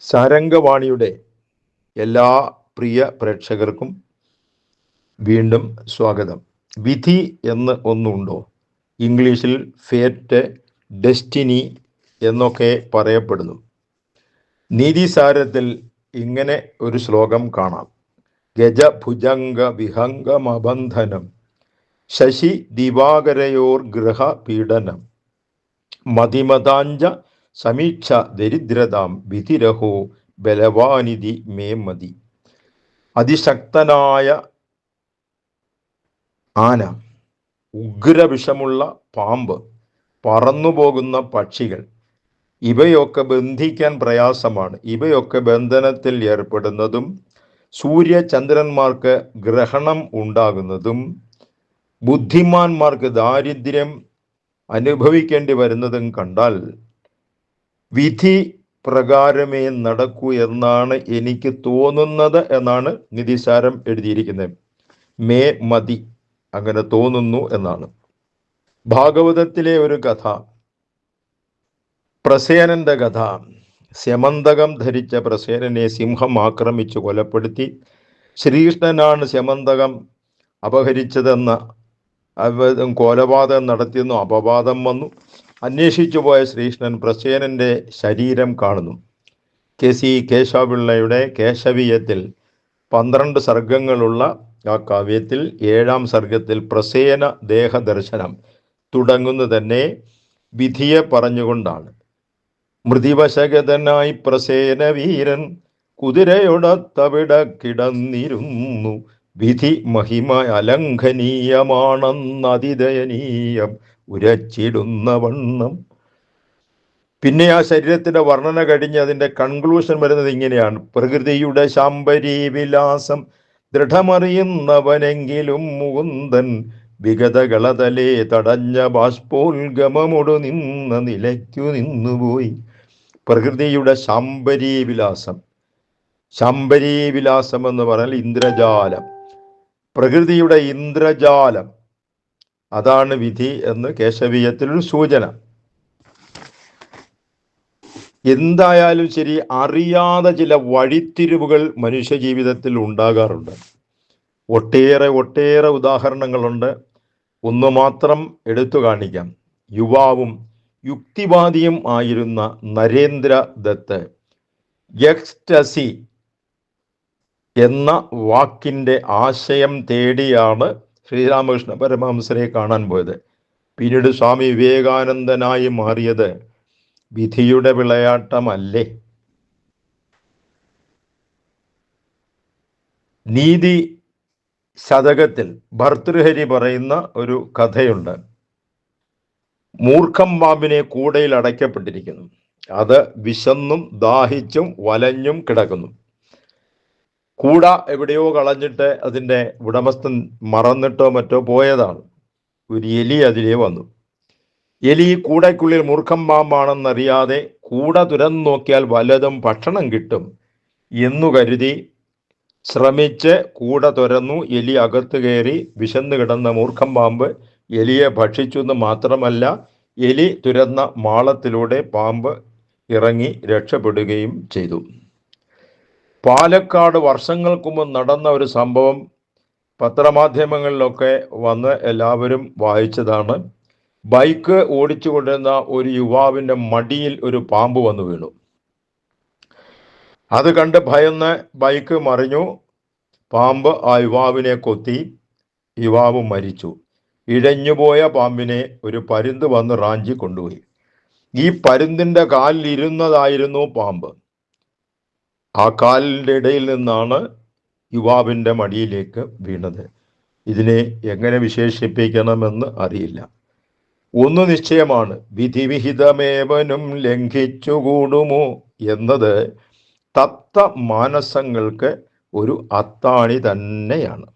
സാരംഗവാണിയുടെ എല്ലാ പ്രിയ പ്രേക്ഷകർക്കും വീണ്ടും സ്വാഗതം. വിധി എന്ന് ഒന്നുണ്ടോ? ഇംഗ്ലീഷിൽ ഫേറ്റ് ഡെസ്റ്റിനി എന്നൊക്കെ പറയപ്പെടുന്നു. നീതിസാരത്തിൽ ഇങ്ങനെ ഒരു ശ്ലോകം കാണാം. ഗജഭുജംഗ വിഹംഗമബന്ധനം ശശി ദിവാകരയോർ ഗ്രഹ പീഡനം മതിമതാഞ്ച സമീക്ഷ ദരിദ്രതാം വിധിരഹോ ബലവാനിധി മേ മതി. അതിശക്തനായ ആന ഉഗ്രവിഷമുള്ള പാമ്പ് പറന്നുപോകുന്ന പക്ഷികൾ ഇവയൊക്കെ ബന്ധിക്കാൻ പ്രയാസമാണ്. ഇവയൊക്കെ ബന്ധനത്തിൽ ഏർപ്പെടുന്നതും സൂര്യചന്ദ്രന്മാർക്ക് ഗ്രഹണം ഉണ്ടാകുന്നതും ബുദ്ധിമാന്മാർക്ക് ദാരിദ്ര്യം അനുഭവിക്കേണ്ടി വരുന്നതും കണ്ടാൽ വിധി പ്രകാരമേ നടക്കൂ എന്നാണ് എനിക്ക് തോന്നുന്നത് എന്നാണ് നിധിസാരം എഴുതിയിരിക്കുന്നത്. മേ മതി അങ്ങനെ തോന്നുന്നു എന്നാണ്. ഭാഗവതത്തിലെ ഒരു കഥ പ്രസേനന്റെ കഥ. ശമന്തകം ധരിച്ച പ്രസേനനെ സിംഹം ആക്രമിച്ചു കൊലപ്പെടുത്തി. ശ്രീകൃഷ്ണനാണ് ശമന്തകം അപഹരിച്ചതെന്ന കൊലപാതകം നടത്തിയെന്നു അപവാദം വന്നു. അന്വേഷിച്ചു പോയ ശ്രീകൃഷ്ണൻ പ്രസേനന്റെ ശരീരം കാണുന്നു. കെ സി കേശവപിള്ളയുടെ കേശവീയത്തിൽ പന്ത്രണ്ട് സർഗങ്ങളുള്ള ആ കാവ്യത്തിൽ ഏഴാം സർഗത്തിൽ പ്രസേന ദേഹദർശനം തുടങ്ങുന്നു തന്നെ വിധിയെ പറഞ്ഞുകൊണ്ടാണ്. മൃതിവശഗതനായി പ്രസേന വീരൻ കുതിരയൊടത്തവിട കിടന്നിരുന്നു. വിധി മഹിമ അലംഘനീയമാണെന്നതിദയനീയം ഉരച്ചിടുന്ന വണ്ണം. പിന്നെ ആ ശരീരത്തിന്റെ വർണന കഴിഞ്ഞ് അതിന്റെ കൺക്ലൂഷൻ വരുന്നത് ഇങ്ങനെയാണ്. പ്രകൃതിയുടെ ശാംബരി വിലാസം ദൃഢമറിയുന്നവനെങ്കിലും മുകുന്ദൻ വിഗതകളതലേ തടഞ്ഞ ബാഷ്പോത്ഗമമൊടു നിന്ന നിലയ്ക്കു നിന്നുപോയി. പ്രകൃതിയുടെ ശാംബരി വിലാസം ശാംബരി വിലാസം എന്ന് പറഞ്ഞാൽ ഇന്ദ്രജാലം. പ്രകൃതിയുടെ ഇന്ദ്രജാലം. അതാണ് വിധി എന്ന് കേശവീയത്തിലൊരു സൂചന. എന്തായാലും ശരി അറിയാതെ ചില വഴിത്തിരിവുകൾ മനുഷ്യ ജീവിതത്തിൽ ഉണ്ടാകാറുണ്ട്. ഒട്ടേറെ ഒട്ടേറെ ഉദാഹരണങ്ങളുണ്ട്. ഒന്ന് മാത്രം എടുത്തു കാണിക്കാം. യുവാവും യുക്തിവാദിയും ആയിരുന്ന നരേന്ദ്ര ദത്ത്. എക്സ്റ്റസി എന്ന വാക്കിന്റെ ആശയം തേടിയാണ് ശ്രീരാമകൃഷ്ണ പരമഹംസരെ കാണാൻ പോയത്. പിന്നീട് സ്വാമി വിവേകാനന്ദനായി മാറിയത് വിധിയുടെ വിളയാട്ടമല്ലേ? നീതി ശതകത്തിൽ ഭർതൃഹരി പറയുന്ന ഒരു കഥയുണ്ട്. മൂർഖം പാമ്പിനെ കൂടയിൽ അടയ്ക്കപ്പെട്ടിരിക്കുന്നു. അത് വിശന്നും ദാഹിച്ചും വലഞ്ഞും കിടക്കുന്നു. കൂട എവിടെയോ കളഞ്ഞിട്ട് അതിന്റെ ഉടമസ്ഥൻ മറന്നിട്ടോ മറ്റോ പോയതാണ്. ഒരു എലി അതിലേ വന്നു. എലി കൂടയ്ക്കുള്ളിൽ മൂർഖം പാമ്പാണെന്നറിയാതെ കൂട തുരന്നു നോക്കിയാൽ വല്ലതും ഭക്ഷണം കിട്ടും എന്നു കരുതി ശ്രമിച്ച് കൂട തുരന്നു എലി അകത്ത് കയറി വിശന്നു കിടന്ന മൂർഖം പാമ്പ് എലിയെ ഭക്ഷിച്ചു എന്ന് മാത്രമല്ല എലി തുരന്ന മാളത്തിലൂടെ പാമ്പ് ഇറങ്ങി രക്ഷപ്പെടുകയും ചെയ്തു. പാലക്കാട് വർഷങ്ങൾക്ക് മുമ്പ് നടന്ന ഒരു സംഭവം പത്രമാധ്യമങ്ങളിലൊക്കെ വന്ന് എല്ലാവരും വായിച്ചതാണ്. ബൈക്ക് ഓടിച്ചുകൊണ്ടിരുന്ന ഒരു യുവാവിന്റെ മടിയിൽ ഒരു പാമ്പ് വന്നു വീണു. അത് കണ്ട് ഭയന്ന് ബൈക്ക് മറിഞ്ഞു. പാമ്പ് ആ യുവാവിനെ കൊത്തി. യുവാവ് മരിച്ചു. ഇഴഞ്ഞുപോയ പാമ്പിനെ ഒരു പരുന്ത് വന്ന് റാഞ്ചി കൊണ്ടുപോയി. ഈ പരുന്തിന്റെ കാലിൽ ഇരുന്നതായിരുന്നു പാമ്പ്. ആ കാലിന്റെ ഇടയിൽ നിന്നാണ് യുവാവിന്റെ മടിയിലേക്ക് വീണത്. ഇതിനെ എങ്ങനെ വിശേഷിപ്പിക്കണമെന്ന് അറിയില്ല. ഒന്ന് നിശ്ചയമാണ് വിധിവിഹിതമേവനും ലംഘിച്ചുകൂടുമോ എന്നത് തത്ത മാനസങ്ങൾക്ക് ഒരു അത്താണി തന്നെയാണ്.